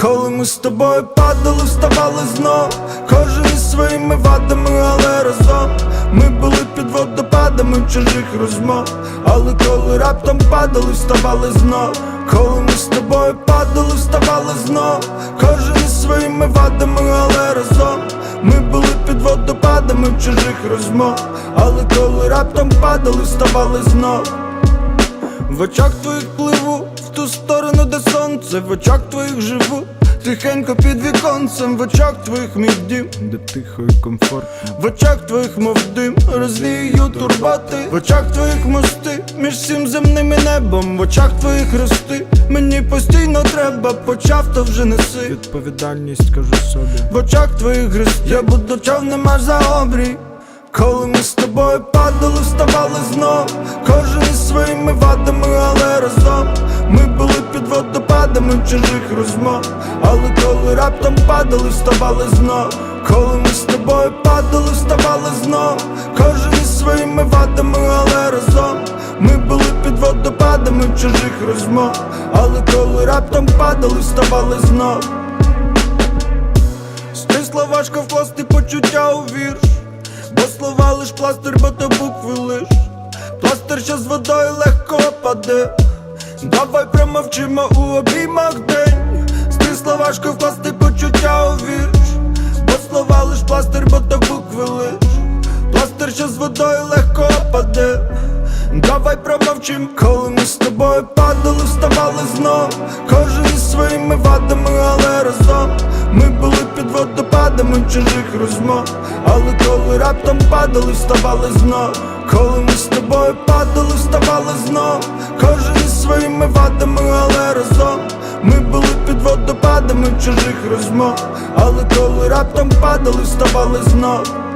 Коли ми з тобою падали, вставали знов. Кожен із своїми вадами, але разом. Ми були під водопадами чужих розмов. Але коли раптом падали, вставали знов. Коли ми з тобою падали, вставали знов. Кожен із своїми вадами, але разом. Ми були під водопадами чужих розмов. Але коли раптом падали, вставали знов в очах твоїх пливу, в ту сторону, де сонце, в очах твоїх живу, тихенько під віконцем, в очах твоїх мій дім, де тихо і комфортно, в очах твоїх, мов дим, розвію турботи, в очах твоїх мости, між всім земним і небом, в очах твоїх рости, мені постійно треба, почав, то вже неси. Відповідальність кажу собі. В очах твоїх гриз я буду човнем аж за обрій. Коли ми тобою падали, вставали знов. Кожен із своїми вадами, але разом. Ми були під водопадами чужих розмов. Але коли раптом падали, вставали знов. Коли ми з тобою падали, вставали знов. Кожен із своїми вадами, але разом. Ми були під водопадами чужих розмов. Але коли раптом падали, вставали знов. Стисло важко вкласти почуття у вірш, бо слова лиш пластир, бо то букви лиш. Пластир, що з водою легко паде. Давай промовчимо у обіймах день. Стисло важко вкласти почуття у вірш, бо слова лиш пластир, бо то букви лиш. Пластир, що з водою легко паде. Давай промовчим, коли ми з тобою падали, вставали знов Кожен із своїми вадами, але разом Ми були під водопадами чужих розмов. Але коли раптом падали, вставали знов. Коли ми з тобою падали, вставали знов. Кожен із своїми вадами, але разом. Ми були під водопадами чужих розмов. Але коли раптом падали, вставали знов